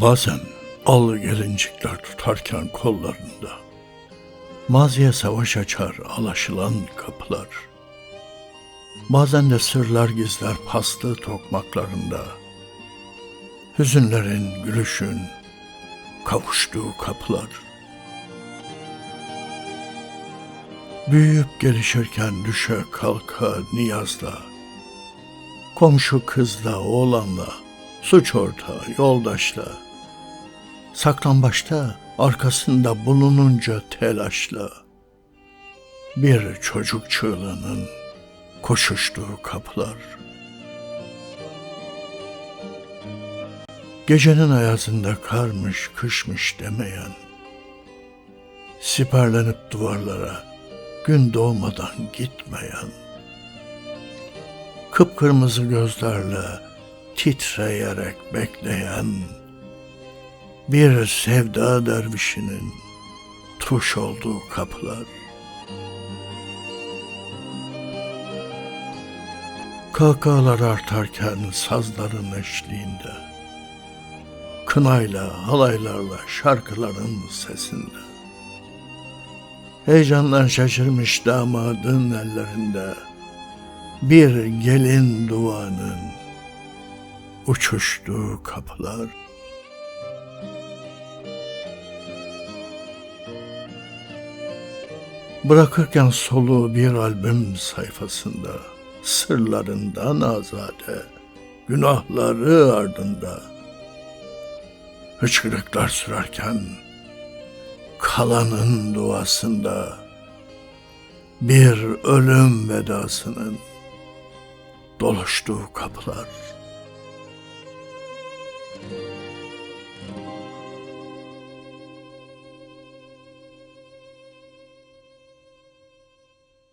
Bazen al gelincikler tutarken kollarında, maziye savaş açar alaşılan kapılar. Bazen de sırlar gizler paslı tokmaklarında, hüzünlerin, gülüşün, kavuştuğu kapılar. Büyüyüp gelişirken düşe kalka niyazla, komşu kızla oğlanla, suç ortağı yoldaşla, saklambaçta arkasında bulununca telaşla, bir çocuk çığlığının koşuştuğu kapılar. Gecenin ayazında karmış kışmış demeyen, siperlenip duvarlara gün doğmadan gitmeyen, kıpkırmızı gözlerle titreyerek bekleyen, bir sevda dervişinin tuş olduğu kapılar. Kahkahalar artarken sazların eşliğinde, kınayla, halaylarla, şarkıların sesinde, heyecandan şaşırmış damadın ellerinde, bir gelin duanın uçuştuğu kapılar. Bırakırken soluğu bir albüm sayfasında, sırlarından azade, günahları ardında, hıçkırıklar sürerken, kalanın duasında, bir ölüm vedasının doluştuğu kapılar.